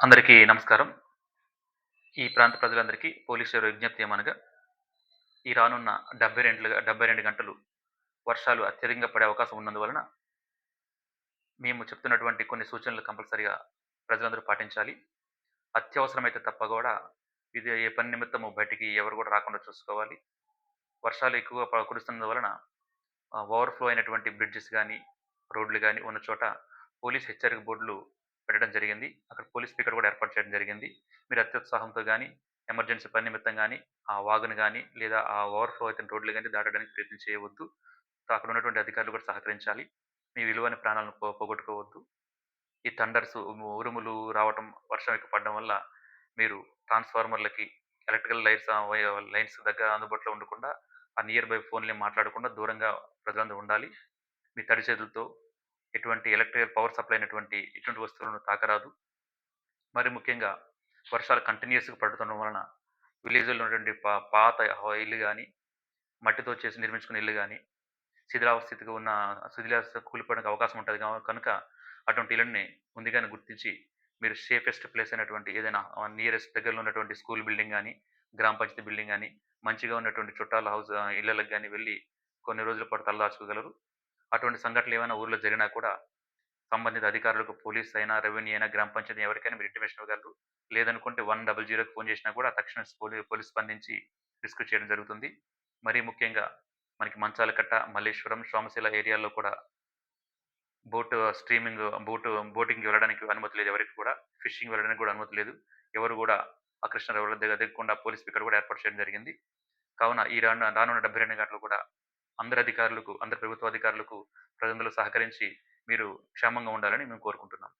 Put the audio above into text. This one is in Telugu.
అందరికీ నమస్కారం. ఈ ప్రాంత ప్రజలందరికీ పోలీసు విజ్ఞప్తి ఏమనగా ఈ రానున్న డెబ్బై రెండు డెబ్బై రెండు గంటలు వర్షాలు అత్యధికంగా పడే అవకాశం ఉన్నందువలన మేము చెప్తున్నటువంటి కొన్ని సూచనలు కంపల్సరిగా ప్రజలందరూ పాటించాలి. అత్యవసరమైతే తప్ప కూడా ఇది ఏ పని నిమిత్తము బయటికి ఎవరు కూడా రాకుండా చూసుకోవాలి. వర్షాలు ఎక్కువగా కురుస్తున్నందువలన ఓవర్ఫ్లో అయినటువంటి బ్రిడ్జెస్ కానీ రోడ్లు కానీ ఉన్న చోట పోలీస్ హెచ్చరిక బోర్డులు పెట్టడం జరిగింది. అక్కడ పోలీస్ స్పీకర్ కూడా ఏర్పాటు చేయడం జరిగింది. మీరు అత్యుత్సాహంతో కానీ ఎమర్జెన్సీ పని నిమిత్తం కానీ ఆ వాగును కానీ లేదా ఆ ఓవర్ఫ్లో అయితే రోడ్లు కానీ దాటడానికి ప్రయత్నం చేయవద్దు. అక్కడ ఉన్నటువంటి అధికారులు కూడా సహకరించాలి. మీ విలువైన ప్రాణాలను పోగొట్టుకోవద్దు. ఈ థండర్స్ ఉరుములు రావటం వర్షం ఎక్కువ పడడం వల్ల మీరు ట్రాన్స్ఫార్మర్లకి ఎలక్ట్రికల్ లైట్స్ లైన్స్ దగ్గర అందుబాటులో ఉండకుండా ఆ నియర్ బై ఫోన్లే మాట్లాడకుండా దూరంగా ప్రజలందరూ ఉండాలి. మీ తడి చేతులతో ఎటువంటి ఎలక్ట్రికల్ పవర్ సప్లై అయినటువంటి ఇటువంటి వస్తువులను తాకరాదు. మరి ముఖ్యంగా వర్షాలు కంటిన్యూస్గా పడుతుండడం వలన విలేజ్లో ఉన్నటువంటి పా- పాత ఇల్లు కానీ మట్టితో చేసి నిర్మించుకున్న ఇల్లు కానీ శిథిలావస్థితిగా ఉన్న శిథిలావస్థ కూలిపోవడానికి అవకాశం ఉంటుంది కనుక అటువంటి ఇళ్ళని ముందుగానే గుర్తించి మీరు సేఫెస్ట్ ప్లేస్ అయినటువంటి ఏదైనా నియరెస్ట్ దగ్గరలో ఉన్నటువంటి స్కూల్ బిల్డింగ్ కానీ గ్రామ పంచాయతీ బిల్డింగ్ కానీ మంచిగా ఉన్నటువంటి చుట్టాల హౌస్ ఇళ్ళకి కానీ వెళ్ళి కొన్ని రోజుల పాటు తలదాచుకోగలరు. అటువంటి సంఘటనలు ఏమైనా ఊర్లో జరిగినా కూడా సంబంధిత అధికారులకు పోలీస్ అయినా రెవెన్యూ అయినా గ్రామ పంచాయతీ ఎవరికైనా మీరు ఇంటిమేషన్ ఇవ్వగలరు. లేదనుకుంటే వన్ డబల్ జీరోకి ఫోన్ చేసినా కూడా తక్షణ పోలీస్ స్పందించి రిస్క్ చేయడం జరుగుతుంది. మరీ ముఖ్యంగా మనకి మంచాల కట్ట మల్లేశ్వరం సోమశిల ఏరియాల్లో కూడా బోట్ స్ట్రీమింగ్ బోట్ బోటింగ్ వెళ్ళడానికి అనుమతి లేదు ఎవరికి కూడా. ఫిషింగ్ వెళ్ళడానికి కూడా అనుమతి లేదు. ఎవరు కూడా ఆ కృష్ణ ఎవరి దగ్గర దిగకుండా పోలీస్ స్పీకర్ కూడా ఏర్పాటు చేయడం జరిగింది. కావున ఈ రాను రానున్న డెబ్బై రెండు గంటలు కూడా అందరి అధికారులకు అందరి ప్రభుత్వ అధికారులకు ప్రజలందరూ సహకరించి మీరు క్షేమంగా ఉండాలని మేము కోరుకుంటున్నాం.